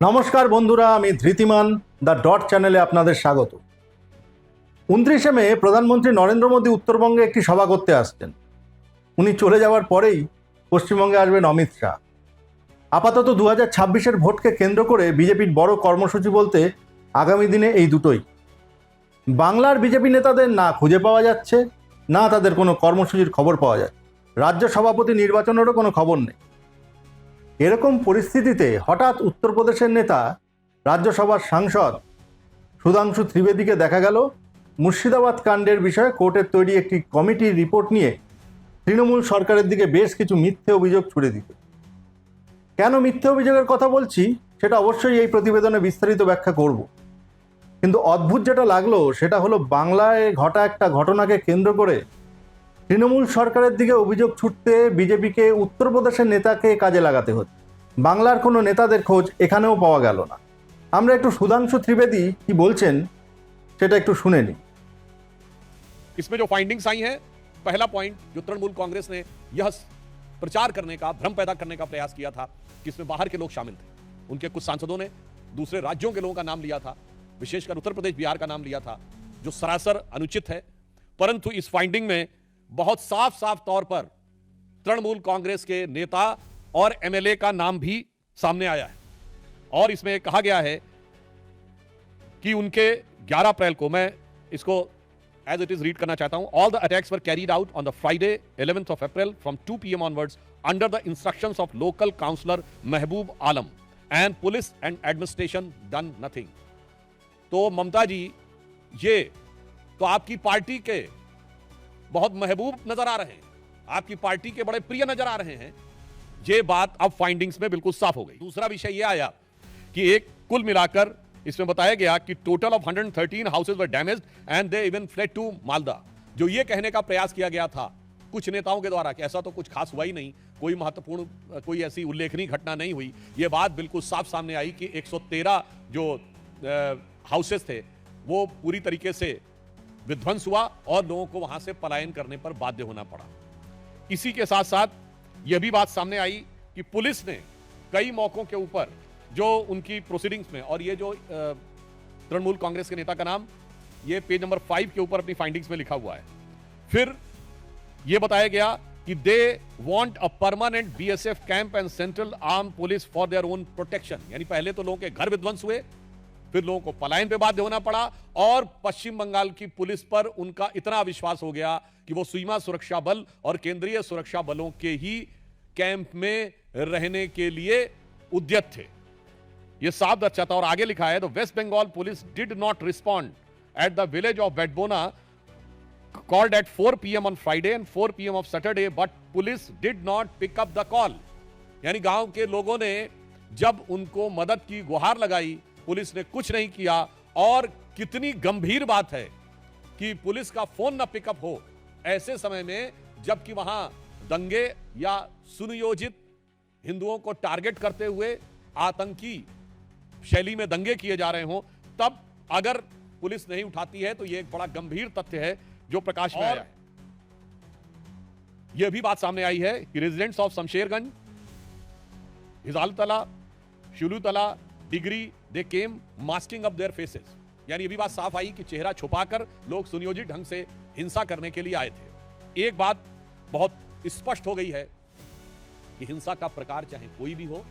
নমস্কার বন্ধুরা, আমি ধৃতিমান, দ্য ডট চ্যানেলে আপনাদের স্বাগত। উনত্রিশে মে প্রধানমন্ত্রী নরেন্দ্র মোদী উত্তরবঙ্গে একটি সভা করতে আসছেন। উনি চলে যাওয়ার পরেই পশ্চিমবঙ্গে আসবেন অমিত শাহ। আপাতত দু হাজার ছাব্বিশের ভোটকে কেন্দ্র করে বিজেপির বড় কর্মসূচি বলতে আগামী দিনে এই দুটোই। বাংলার বিজেপি নেতাদের না খুঁজে পাওয়া যাচ্ছে, না তাদের কোনো কর্মসূচির খবর পাওয়া যাচ্ছে। রাজ্য সভাপতি নির্বাচনেরও কোনো খবর নেই। এরকম পরিস্থিতিতে হঠাৎ উত্তরপ্রদেশের নেতা, রাজ্যসভার সাংসদ সুধাংশু ত্রিবেদীকে দেখা গেল। মুর্শিদাবাদ কাণ্ডের বিষয়ে কোর্টের তৈরি একটি কমিটির রিপোর্ট নিয়ে তৃণমূল সরকারের দিকে বেশ কিছু মিথ্যে অভিযোগ ছুড়ে দিতে। কেন মিথ্যে অভিযোগের কথা বলছি? সেটা অবশ্যই এই প্রতিবেদনে বিস্তারিত ব্যাখ্যা করব। কিন্তু অদ্ভুত যেটা লাগল, সেটা হলো বাংলায় ঘটা একটা ঘটনাকে কেন্দ্র করে তৃণমূল সরকারের দিকে অভিযোগ ছুটতে বিজেপিকে উত্তরপ্রদেশের নেতাকে কাজে লাগাতে হচ্ছে বাংলার কোনো নেতাদের খোঁজ এখানেও পাওয়া গেল না আমরা একটু সুধাংশু ত্রিবেদী কি বলছেন সেটা একটু শুনে নিই इसमें जो फाइंडिंग्स आई हैं पहला पॉइंट जो तृणमूल कांग्रेस ने यह प्रचार करने का भ्रम पैदा करने का प्रयास किया था कि इसमें बाहर के लोग शामिल थे उनके कुछ सांसदों ने दूसरे राज्यों के लोगों का नाम लिया था विशेषकर उत्तर प्रदेश बिहार का नाम लिया था जो सरासर अनुचित है परंतु इस फाइंडिंग में बहुत साफ़ साफ़ तौर पर तृणमूल कांग्रेस के नेता और एमएलए का नाम भी सामने आया है। और इसमें कहा गया है कि उनके 11 अप्रैल को मैं इसको एज इट इज़ रीड करना चाहता हूँ। All the attacks were carried out on the Friday eleventh of April from 2 PM onwards under the instruction of local councillor Mehboob Alam and police and administration done nothing तो ममता जी, ये तो आपकी party के बहुत महबूब नज़र आ रहे हैं। आपकी पार्टी के बड़े प्रिय नज़र आ रहे हैं। ये बात अब फाइंडिंग्स में बिल्कुल साफ़ हो गई। दूसरा विषय यह आया कि एक कुल मिलाकर इसमें बताया गया कि total of 113 houses were damaged and they even fled to Malda जो ये कहने का प्रयास किया गया था, कुछ नेताओं के द्वारा कि ऐसा तो कुछ खास हुआ ही नहीं, कोई महत्वपूर्ण, कोई ऐसी उल्लेखनीय घटना नहीं हुई। ये बात बिल्कुल साफ़ सामने आई कि 113 जो हाउसेस थे, वो पूरी तरीके से विध्वंस हुआ और लोगों को वहाँ से पलायन करने पर बाध्य होना पड़ा। इसी के साथ साथ यह भी बात सामने आई कि पुलिस ने कई मौकों के ऊपर जो उनकी प्रोसीडिंग्स में और ये जो तृणमूल कांग्रेस के नेता का नाम, ये पेज नंबर फाइव के ऊपर अपनी फाइंडिंग्स में लिखा हुआ है। फिर यह बताया गया कि they want a permanent BSF camp and central arm police for their own protection यानी पहले तो लोगों के घर विध्वंस हुए फिर लोगों को पलायन पे बाध्य होना पड़ा और पश्चिम बंगाल की पुलिस पर उनका इतना विश्वास हो गया कि वो सीमा सुरक्षा बल और केंद्रीय सुरक्षा बलों के ही कैंप में रहने के लिए उद्यत थे ये साफ़ दर्शाता और आगे लिखा है तो West Bengal police did not respond at the village of Betbona called at 4 p.m. on Friday and 4 p.m. of Saturday, but police did not pick up the call. यानी गाँव के लोगों ने जब उनको मदद की गुहार लगाई पुलिस ने कुछ नहीं किया। और कितनी गंभीर बात है कि पुलिस का फ़ोन ना पिकअप हो। ऐसे समय में जबकि वहाँ दंगे या सुनियोजित हिंदुओं को टारगेट करते हुए आतंकी शैली में दंगे किए जा रहे हों तब अगर पुलिस नहीं उठाती है तो यह एक बड़ा गंभीर तथ्य है जो प्रकाश में आया है। यह भी बात सामने आई है कि residents of Shamsherganj Hijaltala Shulutala degree they came masking up their faces यानी ये भी बात साफ़ आई कि चेहरा छुपाकर लोग सुनियोजित ढंग से हिंसा करने के लिए आए थे। एक बात बहुत स्पष्ट हो गई है कि हिंसा का प्रकार चाहे कोई भी हो,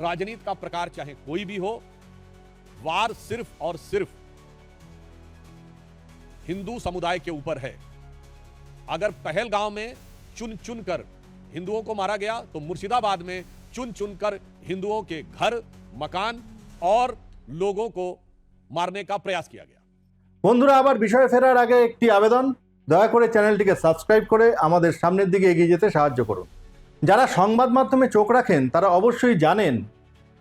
राजनीति का प्रकार चाहे कोई भी हो, वार सिर्फ़ और सिर्फ़ हिंदू समुदाय के ऊपर है। अगर पहलगांव में चुन चुन कर हिंदुओं को मारा गया तो मुर्शिदाबाद में चुन चुन कर हिंदुओं के घर मकान और लोगों को मारने का प्रयास किया गया বন্ধুরা আবার বিষয়ে ফেরার আগে একটি আবেদন দয়া করে চ্যানেলটিকে সাবস্ক্রাইব করে আমাদের সামনের দিকে এগিয়ে যেতে সাহায্য করুন যারা সংবাদ মাধ্যমে চোখ রাখেন তারা অবশ্যই জানেন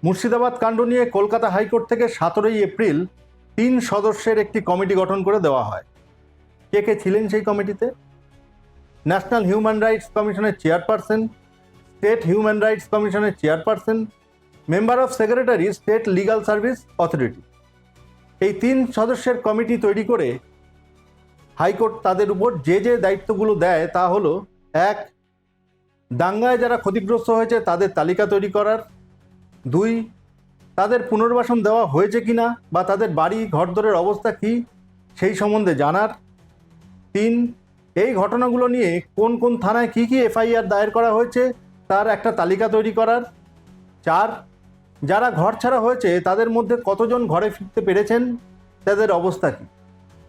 মুর্শিদাবাদ কাণ্ড নিয়ে কলকাতা হাইকোর্ট থেকে সতেরোই এপ্রিল তিন সদস্যের একটি কমিটি গঠন করে দেওয়া হয় কে কে ছিলেন সেই কমিটিতে ন্যাশনাল হিউম্যান রাইটস কমিশনের চেয়ারপারসন স্টেট হিউম্যান রাইটস কমিশনের chairperson member of secretary state legal service authority. এই তিন সদস্যের কমিটি তৈরি করে হাইকোর্ট তাদের উপর যে যে দায়িত্বগুলো দেয় তা হলো, এক, দাঙ্গায় যারা ক্ষতিগ্রস্ত হয়েছে তাদের তালিকা তৈরি করার। দুই, তাদের পুনর্বাসন দেওয়া হয়েছে কিনা বা তাদের বাড়ি, ঘরদরের অবস্থা কী সেই সম্বন্ধে জানার। তিন, এই ঘটনাগুলো নিয়ে কোন কোন থানায় কী কী এফআইআর দায়ের করা হয়েছে তার একটা তালিকা তৈরি করার। চার যারা ঘর ছাড়া হয়েছে, তাদের মধ্যে কতজন ঘরে ফিরতে পেরেছেন? তাদের অবস্থা কী?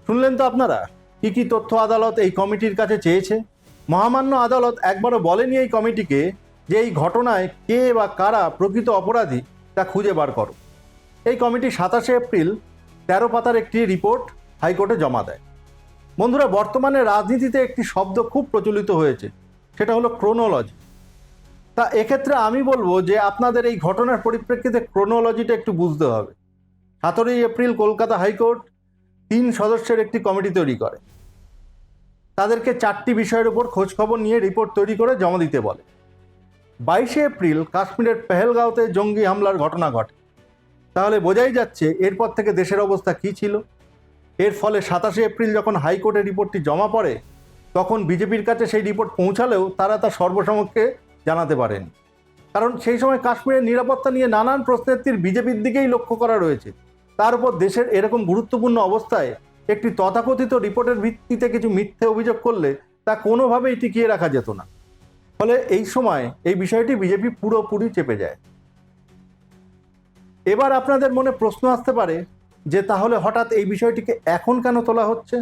শুনলেন তো আপনারা? কী কী তথ্য আদালত এই কমিটির কাছে চেয়েছে? মহামান্য আদালত একবারও বলেনি এই কমিটিকে যে এই ঘটনায় কে বা কারা প্রকৃত অপরাধী, তা খুঁজে বার করো। এই কমিটি সাতাশে এপ্রিল তেরো পাতার একটি রিপোর্ট হাইকোর্টে জমা দেয়। বন্ধুরা, বর্তমানে রাজনীতিতে একটি শব্দ খুব প্রচলিত হয়েছে। সেটা হলো ক্রোনোলজি। তা এক্ষেত্রে আমি বলব যে আপনাদের এই ঘটনার পরিপ্রেক্ষিতে ক্রোনোলজিটা একটু বুঝতে হবে। সতেরোই এপ্রিল কলকাতা হাইকোর্ট তিন সদস্যের একটি কমিটি তৈরি করে। তাদেরকে চারটি বিষয়ের উপর খোঁজখবর নিয়ে রিপোর্ট তৈরি করে জমা দিতে বলে। বাইশে এপ্রিল কাশ্মীরের পেহেলগাঁওতে জঙ্গি হামলার ঘটনা ঘটে। তাহলে বোঝাই যাচ্ছে এরপর থেকে দেশের অবস্থা কী ছিল। এর ফলে সাতাশে এপ্রিল যখন হাইকোর্টে রিপোর্টটি জমা পড়ে, তখন বিজেপির কাছে সেই রিপোর্ট পৌঁছালেও তারা তা সর্বসমক্ষে জানাতে পারেন। কারণ সেই সময় কাশ্মীরের নিরাপত্তা নিয়ে নানান প্রশ্নের তীর বিজেপির দিকেই লক্ষ্য করা রয়েছে। তার উপর দেশের এরকম গুরুত্বপূর্ণ অবস্থায় একটি তথাকথিত রিপোর্টের ভিত্তিতে কিছু মিথ্যে অভিযোগ করলে তা কোনোভাবেই টিকিয়ে রাখা যেত না। ফলে এই সময় এই বিষয়টি বিজেপি পুরোপুরি চেপে যায়। এবার আপনাদের মনে প্রশ্ন আসতে পারে যে তাহলে হঠাৎ এই বিষয়টিকে এখন কেন তোলা হচ্ছে?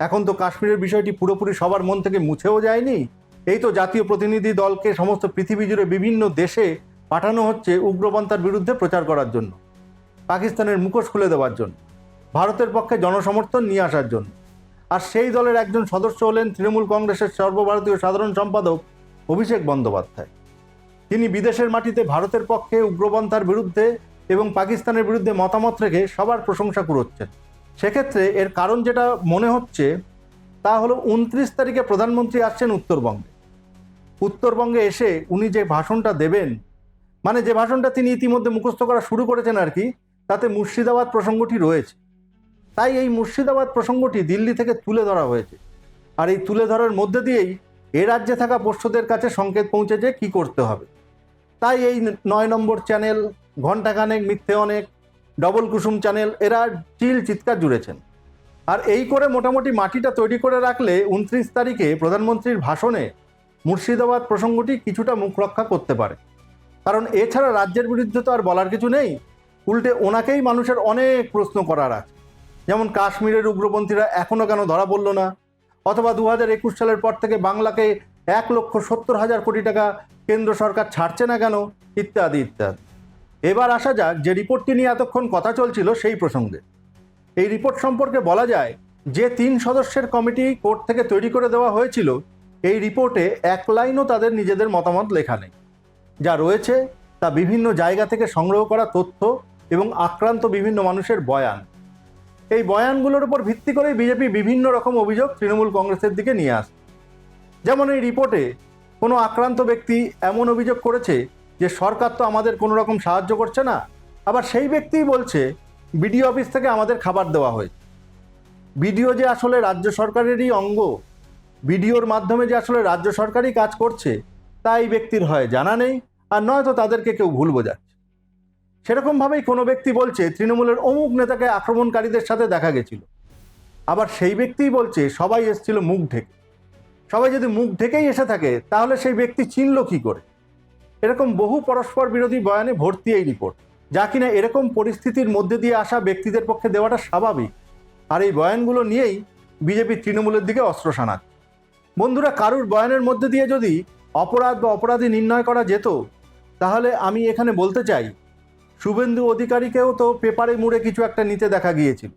এখন তো কাশ্মীরের বিষয়টি পুরোপুরি সবার মন থেকে মুছেও যায়নি। এই তো জাতীয় প্রতিনিধি দলকে সমস্ত পৃথিবী জুড়ে বিভিন্ন দেশে পাঠানো হচ্ছে উগ্রপন্থার বিরুদ্ধে প্রচার করার জন্য, পাকিস্তানের মুখোশ খুলে দেওয়ার জন্য, ভারতের পক্ষে জনসমর্থন নিয়ে আসার জন্য। আর সেই দলের একজন সদস্য হলেন তৃণমূল কংগ্রেসের সর্বভারতীয় সাধারণ সম্পাদক অভিষেক বন্দ্যোপাধ্যায়। তিনি বিদেশের মাটিতে ভারতের পক্ষে উগ্রপন্থার বিরুদ্ধে এবং পাকিস্তানের বিরুদ্ধে মতামত রেখে সবার প্রশংসা কুড়োচ্ছেন। সেক্ষেত্রে এর কারণ যেটা মনে হচ্ছে, তা হলো উনত্রিশ তারিখে প্রধানমন্ত্রী আসছেন উত্তরবঙ্গে। উত্তরবঙ্গে এসে উনি যে ভাষণটা দেবেন মানে যে ভাষণটা তিনি ইতিমধ্যে মুখস্থ করা শুরু করেছেন আর কি, তাতে মুর্শিদাবাদ প্রসঙ্গটি রয়েছে। তাই এই মুর্শিদাবাদ প্রসঙ্গটি দিল্লি থেকে তুলে ধরা হয়েছে। আর এই তুলে ধরার মধ্যে দিয়েই এ রাজ্যে থাকা পোষ্যদের কাছে সংকেত পৌঁছেছে কি করতে হবে। তাই এই নয় নম্বর চ্যানেল, ঘণ্টাখানেক, মিথ্যে অনেক, ডবল কুসুম চ্যানেল, এরা চিল চিৎকার জুড়েছেন। আর এই করে মোটামুটি মাটিটা তৈরি করে রাখলে উনত্রিশ তারিখে প্রধানমন্ত্রীর ভাষণে মুর্শিদাবাদ প্রসঙ্গটি কিছুটা মুখ রক্ষা করতে পারে। কারণ এছাড়া রাজ্যের বিরুদ্ধে তো আর বলার কিছু নেই। উল্টে ওনাকেই মানুষের অনেক প্রশ্ন করার আছে। যেমন কাশ্মীরের উগ্রপন্থীরা এখনও কেন ধরা পড়ল না? অথবা দু হাজার একুশ সালের পর থেকে বাংলাকে এক লক্ষ সত্তর হাজার কোটি টাকা কেন্দ্র সরকার ছাড়ছে না কেন? ইত্যাদি ইত্যাদি। এবার আসা যাক যে রিপোর্টটি নিয়ে এতক্ষণ কথা চলছিল সেই প্রসঙ্গে। এই রিপোর্ট সম্পর্কে বলা যায় যে তিন সদস্যের কমিটি কোর্ট থেকে তৈরি করে দেওয়া হয়েছিল এই রিপোর্টে এক লাইনও তাদের নিজেদের মতামত লেখা নেই। যা রয়েছে তা বিভিন্ন জায়গা থেকে সংগ্রহ করা তথ্য এবং আক্রান্ত বিভিন্ন মানুষের বয়ান। এই বয়ানগুলোর উপর ভিত্তি করেই বিজেপি বিভিন্ন রকম অভিযোগ তৃণমূল কংগ্রেসের দিকে নিয়ে আসে। যেমন এই রিপোর্টে, কোনো আক্রান্ত ব্যক্তি এমন অভিযোগ করেছে যে সরকার তো আমাদের কোনো রকম সাহায্য করছে না, আবার সেই ব্যক্তিই বলছে, বিডিও অফিস থেকে আমাদের খাবার দেওয়া হয়েছে। বিডিও যে আসলে রাজ্য সরকারেরই অঙ্গ বিডিওর মাধ্যমে যে আসলে রাজ্য সরকারই কাজ করছে তা এই ব্যক্তির হয় জানা নেই, আর নয়তো তাদেরকে কেউ ভুল বোঝাচ্ছে। সেরকমভাবেই কোনো ব্যক্তি বলছে, তৃণমূলের অমুক নেতাকে আক্রমণকারীদের সাথে দেখা গেছিল। আবার সেই ব্যক্তিই বলছে, সবাই এসেছিল মুখ ঢেকে। সবাই যদি মুখ ঢেকেই এসে থাকে, তাহলে সেই ব্যক্তি চিনল কি করে? এরকম বহু পরস্পর বিরোধী বয়ানে ভর্তি এই রিপোর্ট। যা কিনা এরকম পরিস্থিতির মধ্যে দিয়ে আসা ব্যক্তিদের পক্ষে দেওয়াটা স্বাভাবিক। আর এই বয়ানগুলো নিয়েই বিজেপি তৃণমূলের দিকে অস্ত্র সানাচ্ছে। বন্ধুরা, কারুর বয়ানের মধ্যে দিয়ে যদি অপরাধ বা অপরাধী নির্ণয় করা যেত, তাহলে আমি এখানে বলতে চাই, শুভেন্দু অধিকারীকেও তো পেপারে মুড়ে কিছু একটা নিতে দেখা গিয়েছিল।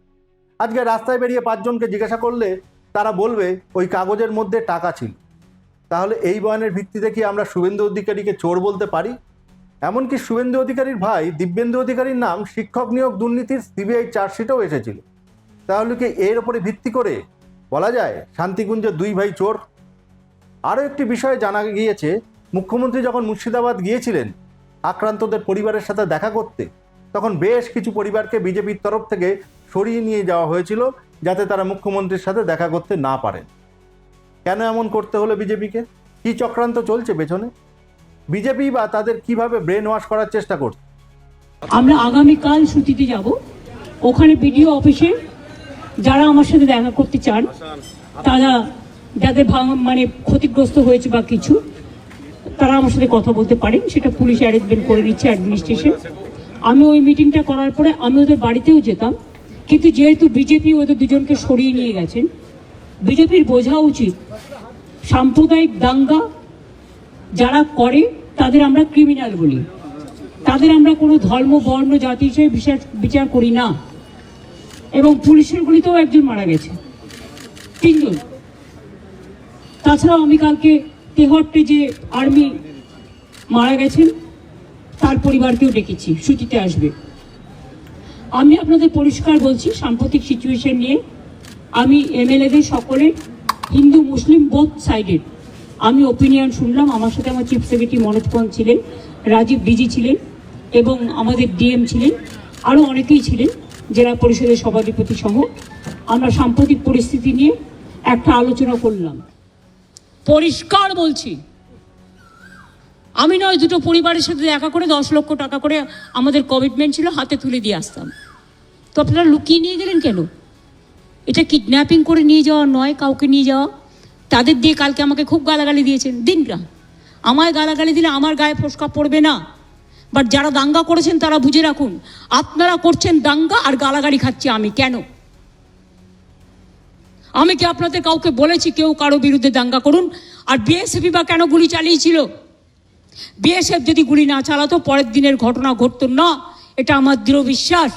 আজকে রাস্তায় বেরিয়ে পাঁচজনকে জিজ্ঞাসা করলে তারা বলবে, ওই কাগজের মধ্যে টাকা ছিল। তাহলে এই বয়ানের ভিত্তিতে কি আমরা শুভেন্দু অধিকারীকে চোর বলতে পারি? এমনকি শুভেন্দু অধিকারীর ভাই, দিব্যেন্দু অধিকারীর নাম শিক্ষক নিয়োগ দুর্নীতির সিবিআই চার্জশিটেও এসেছিল। তাহলে কি এর ওপরে ভিত্তি করে বলা যায়, শান্তিকুঞ্জের দুই ভাই চোর। আরও একটি বিষয়ে জানা গিয়েছে, মুখ্যমন্ত্রী যখন মুর্শিদাবাদ গিয়েছিলেন আক্রান্তদের পরিবারের সাথে দেখা করতে, তখন বেশ কিছু পরিবারকে বিজেপির তরফ থেকে সরিয়ে নিয়ে যাওয়া হয়েছিল যাতে তারা মুখ্যমন্ত্রীর সাথে দেখা করতে না পারেন। কেন এমন করতে হলো বিজেপিকে? কী চক্রান্ত চলছে পেছনে? বিজেপি বা তাদের কীভাবে ব্রেন ওয়াশ করার চেষ্টা করছে? আমরা আগামীকাল ছুটিতে যাব। ওখানে বিডিও অফিসে যারা আমার সাথে দেখা করতে চান, তারা যাদের মানে ক্ষতিগ্রস্ত হয়েছে বা কিছু, তারা আমার সাথে কথা বলতে পারেন। সেটা পুলিশ অ্যারেঞ্জমেন্ট করে দিচ্ছে অ্যাডমিনিস্ট্রেশন আমি ওই মিটিংটা করার পরে আমি ওদের বাড়িতেও যেতাম। কিন্তু যেহেতু বিজেপি ওদের দুজনকে সরিয়ে নিয়ে গেছেন, বিজেপির বোঝা উচিত সাম্প্রদায়িক দাঙ্গা যারা করে, তাদের আমরা ক্রিমিনাল বলি। তাদের আমরা কোনো ধর্ম, বর্ণ, জাতি হিসেবে বিচার বিচার করি না। এবং পুলিশের গুলিতেও একজন মারা গেছে। তিনজন। তাছাড়াও আমি কালকে তেহট্টে যে আর্মি মারা গেছেন, তার পরিবারকেও ডেকেছি, ছুটিতে আসবে। আমি আপনাদের পরিষ্কার বলছি, সাম্প্রতিক সিচুয়েশন নিয়ে আমি এমএলএদের সকলে, হিন্দু, মুসলিম বোথ সাইডেড আমি ওপিনিয়ন শুনলাম, আমার সাথে আমার চিফ সেক্রেটারি মনোজ পন্ত ছিলেন, রাজীব ডিজি ছিলেন এবং আমাদের ডিএম ছিলেন আরও অনেকেই ছিলেন। জেলা পরিষদের সভাধিপতি সহ আমরা সাম্প্রতিক পরিস্থিতি নিয়ে একটা আলোচনা করলাম। পরিষ্কার বলছি, আমি নয়, দুটো পরিবারের সাথে দেখা করে দশ লক্ষ টাকা করে আমাদের কমিটমেন্ট ছিল, হাতে তুলে দিয়ে আসতাম। তো আপনারা লুকিয়ে নিয়ে গেলেন কেন? এটা কিডন্যাপিং করে নিয়ে যাওয়া নয়, কাউকে নিয়ে যাওয়া। তাদের দিয়ে কালকে আমাকে খুব গালাগালি দিয়েছেন। দিন না আমায় গালাগালি দিলে আমার গায়ে ফোসকা পড়বে না। বাট যারা দাঙ্গা করেছেন তারা বুঝে রাখুন, আপনারা করছেন দাঙ্গা আর গালাগালি খাচ্ছি আমি, কেন? আমি কি আপনাদের কাউকে বলেছি কেউ কারও বিরুদ্ধে দাঙ্গা করুন? আর বিএসএফি বা কেন গুলি চালিয়েছিল? বিএসএফ যদি গুলি না চালাতো, পরের দিনের ঘটনা ঘটতো না। এটা আমার দৃঢ় বিশ্বাস।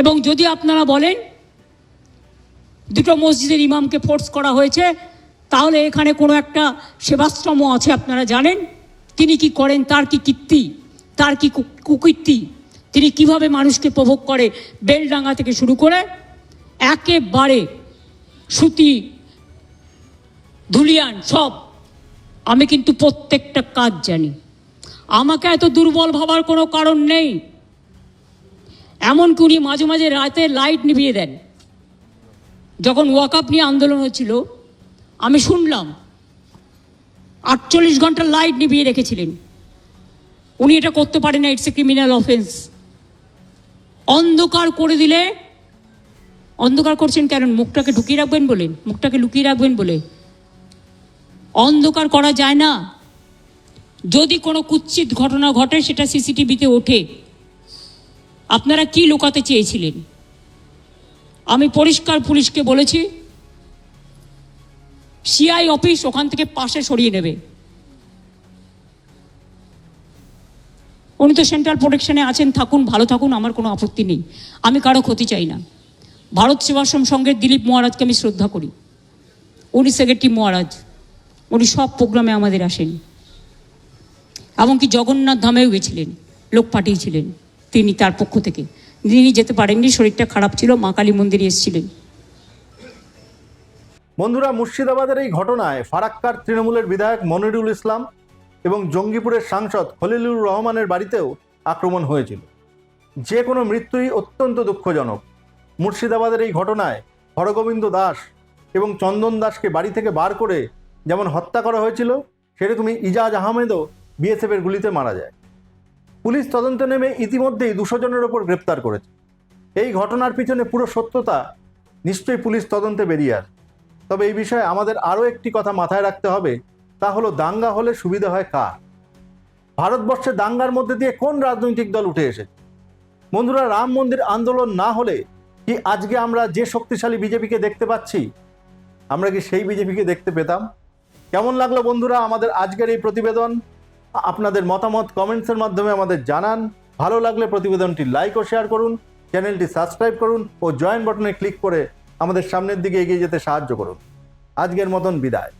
এবং যদি আপনারা বলেন, দুটো মসজিদের ইমামকে ফোর্স করা হয়েছে তাহলে এখানে কোনো একটা সেবাশ্রম আছে, আপনারা জানেন? তিনি কি করেন? তার কি কীর্তি? তার কি কুকীর্তি? তিনি কীভাবে মানুষকে প্রভোগ করে? বেলডাঙ্গা থেকে শুরু করে একেবারে সুতি, ধুলিয়ান সব। আমি কিন্তু প্রত্যেকটা কাজ জানি। আমাকে এত দুর্বল ভাবার কোনো কারণ নেই। এমনকি উনি মাঝে মাঝে রাতে লাইট নিভিয়ে দেন। যখন ওয়াকআপ নিয়ে আন্দোলন হচ্ছিল আমি শুনলাম আটচল্লিশ ঘণ্টা লাইট নিভিয়ে রেখেছিলেন। উনি এটা করতে পারেন না ইটস এ ক্রিমিনাল অফেন্স অন্ধকার করে দিলে, অন্ধকার করছেন কেন? মুখটাকে ঢুকিয়ে রাখবেন বলে, মুখটাকে লুকিয়ে রাখবেন বলে। অন্ধকার করা যায় না। যদি কোনো কুৎসিত ঘটনা ঘটে, সেটা সিসিটিভিতে ওঠে। আপনারা কি লুকাতে চেয়েছিলেন? আমি পরিষ্কার পুলিশকে বলেছি সিআই অফিস ওখান থেকে পাশে সরিয়ে নেবে। উনি তো সেন্ট্রাল প্রোটেকশনে আছেন, থাকুন, ভালো থাকুন, আমার কোনো আপত্তি নেই। আমি কারও ক্ষতি চাই না। ভারত সেবাশ্রম সংঘের দিলীপ মহারাজকে আমি শ্রদ্ধা করি। উনি সেক্রেটারি মহারাজ। উনি সব প্রোগ্রামে আমাদের আসেন। এমনকি জগন্নাথ ধামেও গেছিলেন, লোক পাঠিয়েছিলেন তিনি তার পক্ষ থেকে। তিনি যেতে পারেননি, শরীরটা খারাপ ছিল, মা কালী মন্দিরে এসেছিলেন। বন্ধুরা, মুর্শিদাবাদের এই ঘটনায় ফারাক্কার তৃণমূলের বিধায়ক মনিরুল ইসলাম এবং জঙ্গিপুরের সাংসদ খলিলুর রহমানের বাড়িতেও আক্রমণ হয়েছিল। যে কোনো মৃত্যুই অত্যন্ত দুঃখজনক। মুর্শিদাবাদের এই ঘটনায় হরগোবিন্দ দাস এবং চন্দন দাসকে বাড়ি থেকে বার করে যেমন হত্যা করা হয়েছিল সেরকমই ইজাজ আহমেদও বিএসএফের গুলিতে মারা যায়। পুলিশ তদন্তে নেমে ইতিমধ্যেই দুশো জনের ওপর গ্রেপ্তার করেছে। এই ঘটনার পিছনে পুরো সত্যতা নিশ্চয়ই পুলিশ তদন্তে বেরিয়ে আসবে। তবে এই বিষয়ে আমাদের আরও একটি কথা মাথায় রাখতে হবে, তা হলো দাঙ্গা হলে সুবিধা হয় কার? ভারতবর্ষে দাঙ্গার মধ্যে দিয়ে কোন রাজনৈতিক দল উঠে এসেছে? বন্ধুরা, রাম মন্দির আন্দোলন না হলে কি আজকে আমরা যে শক্তিশালী বিজেপিকে দেখতে পাচ্ছি, আমরা কি সেই বিজেপিকে দেখতে পেতাম? কেমন লাগল বন্ধুরা আমাদের আজকের এই প্রতিবেদন? আপনাদের মতামত কমেন্টসের মাধ্যমে আমাদের জানান। ভালো লাগলে প্রতিবেদনটি লাইক ও শেয়ার করুন চ্যানেলটি সাবস্ক্রাইব করুন ও জয়েন বাটনে ক্লিক করে আমাদের সামনের দিকে এগিয়ে যেতে সাহায্য করুন। আজকের মতন বিদায়।